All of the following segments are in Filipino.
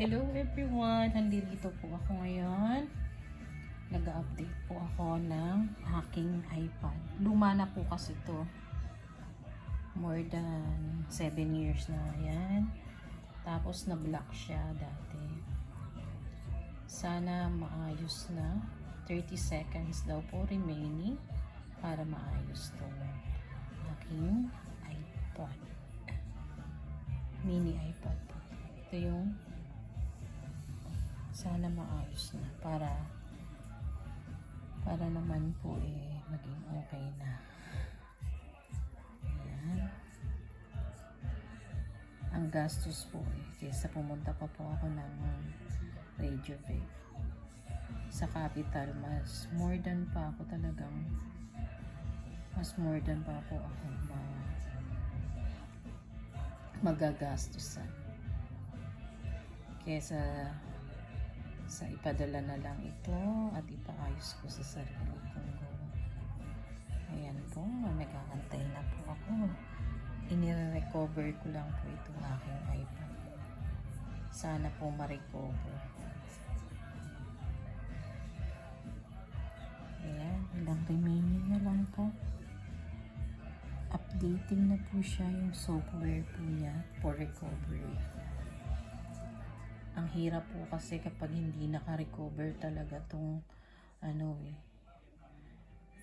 Hello everyone! Nandito po ako ngayon. Nag-update po ako ng aking iPad. Luma na po kasi to. More than 7 years na yan. Tapos na-block siya dati. Sana maayos na. 30 seconds daw po remaining para maayos to aking iPod. Mini iPod po. Ito yung sana maayos na para para naman po eh maging okay na. Ayan. Ang gastos po eh, kaysa pumunta pa po ako ng Radio Vape. Sa capital, mas more than pa ako talagang mas more than pa po ako ma magagastusan. Kesa sa ipadala na lang ito at ipaayos ko sa sarili kong go. Ayan po, nagkakantay na po ako. Inire-recover ko lang po itong aking iPad. Sana po ma-recover. Ayan, ilang remaining na lang po. Updating na po siya yung software po niya for recovery. Ang hirap po kasi kapag hindi naka-recover talaga tong ano eh.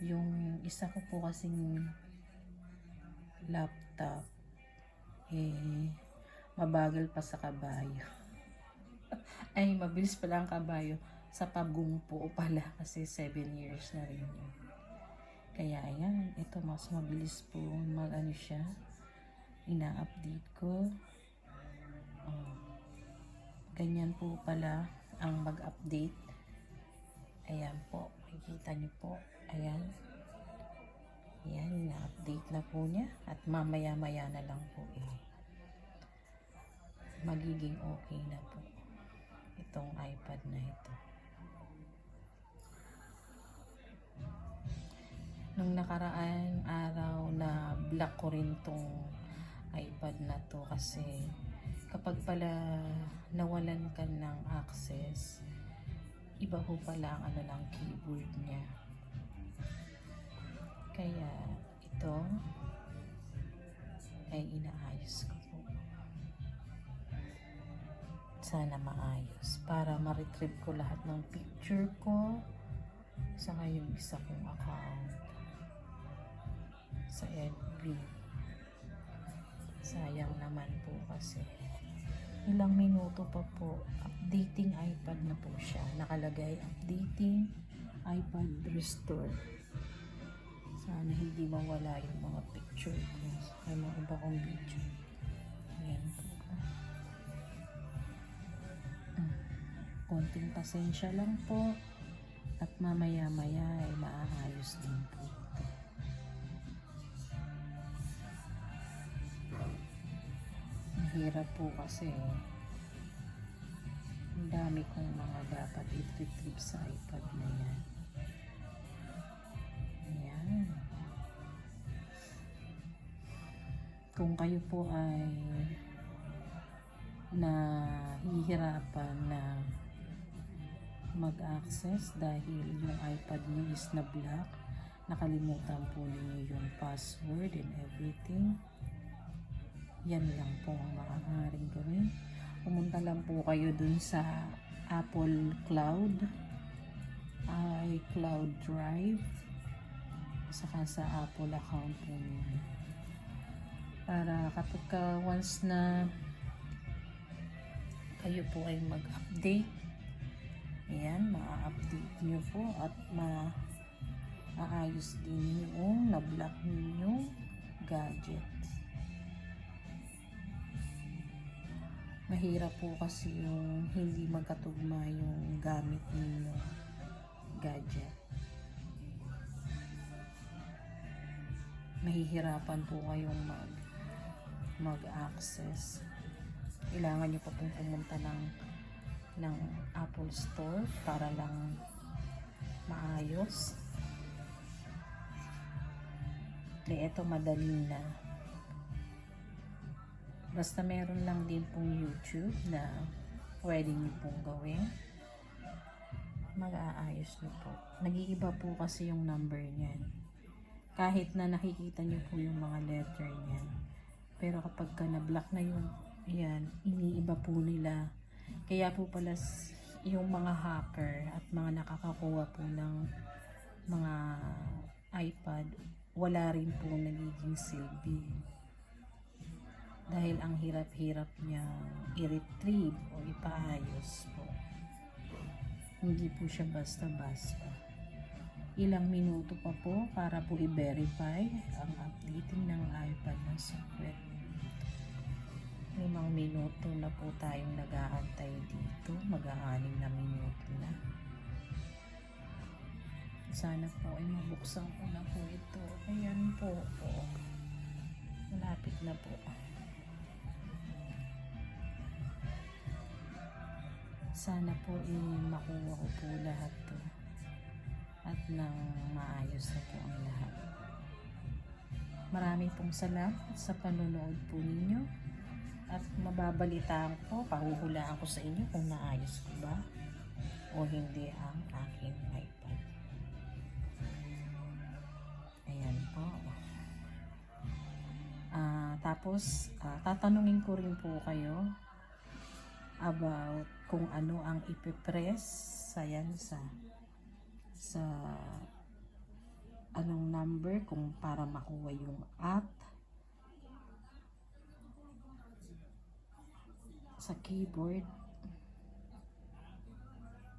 Yung isa ko po kasing laptop eh mabagal pa sa kabayo. Ay, mabilis pala ang kabayo sa pagumpo pala kasi 7 years na rin yun. Kaya ayan, ito mas mabilis po mag ano siya. Ina-update ko. Oh. Ganyan po pala ang mag-update. Ayan po, makikita niyo po. Ayan. Ayan, na-update na po niya. At mamaya-maya na lang po eh. Magiging okay na po. Itong iPad na ito. Nung nakaraan araw na block ko rin tong iPad na to kasi kapag pala nawalan ka ng access, iba po pala ang ano ng keyboard niya. Kaya ito ay inaayos ko po. Sana maayos para ma-retrieve ko lahat ng picture ko sa yung isa kong account sa FB. Sayang naman po kasi ilang minuto pa po updating iPad na po siya. Nakalagay updating iPad restore. Sana hindi mawala yung mga picture ko. Ay mga iba kong video. Ayan po. Mm. konting pasensya lang po. At mamaya maya ay maayos din po Mahirap po kasi ang dami kong mga dapat i-retrieve sa iPad na yan. Ayan. Kung kayo po ay nahihirapan na mag-access dahil yung iPad niyo is na-block, nakalimutan po ninyo yung password and everything, yan lang po ang maaaring gawin. Pumunta lang po kayo dun sa Apple Cloud, iCloud Drive, saka sa Apple account po ninyo. Para kapag ka once na kayo po ay mag-update, ayan, ma-update nyo po at ma maayos din yung na-block ninyong gadget. Mahirap po kasi yung hindi magkatugma yung gamit ninyo gadget. Mahihirapan po kayong mag mag-access. Kailangan nyo pa pong pumunta ng ng Apple Store para lang maayos. Eh, eto madali na. Basta meron lang din pong YouTube na pwede niyo pong gawin. Mag-aayos niyo po. Nag-iiba po kasi yung number niyan. Kahit na nakikita niyo po yung mga letter niyan. Pero kapag ka na-block na yung yan, iniiba po nila. Kaya po pala yung mga hacker at mga nakakakuha po ng mga iPad, wala rin po nagiging silbi. Dahil ang hirap-hirap niya i-retrieve o ipaayos po. Hindi po siya basta-basta. Ilang minuto pa po para po i-verify ang updating ng iPad ng software. Limang minuto na po tayong nag-aantay dito. Mag-aanim na minuto na. Sana po ay mabuksan ko na po ito. Ayan po. po. Malapit na po. Sana po ay makuha ko po lahat to. At nang maayos na po ang lahat. Maraming pong salamat sa panonood po ninyo. At mababalitaan ko, pahuhulaan ko sa inyo kung naayos ko ba o hindi ang aking iPad. Ayan po. Ah, tapos, ah, tatanungin ko rin po kayo about kung ano ang ipipress sa yan sa sa anong number kung para makuha yung at sa keyboard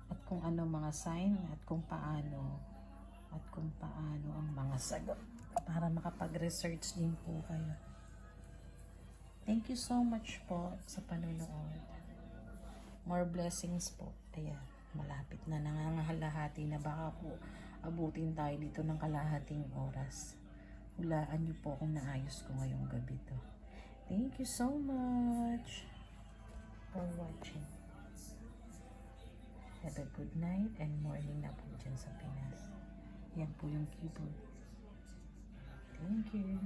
at kung ano mga sign at kung paano at kung paano ang mga sagot para makapag-research din po kayo. Thank you so much po sa panonood. More blessings po. Ayan, malapit na nangangahalahati na baka po abutin tayo dito ng kalahating oras. Hulaan niyo po kung naayos ko ngayong gabi to. Thank you so much for watching. Have a good night and morning na po dyan sa Pinas. Yan po yung keyboard. Thank you.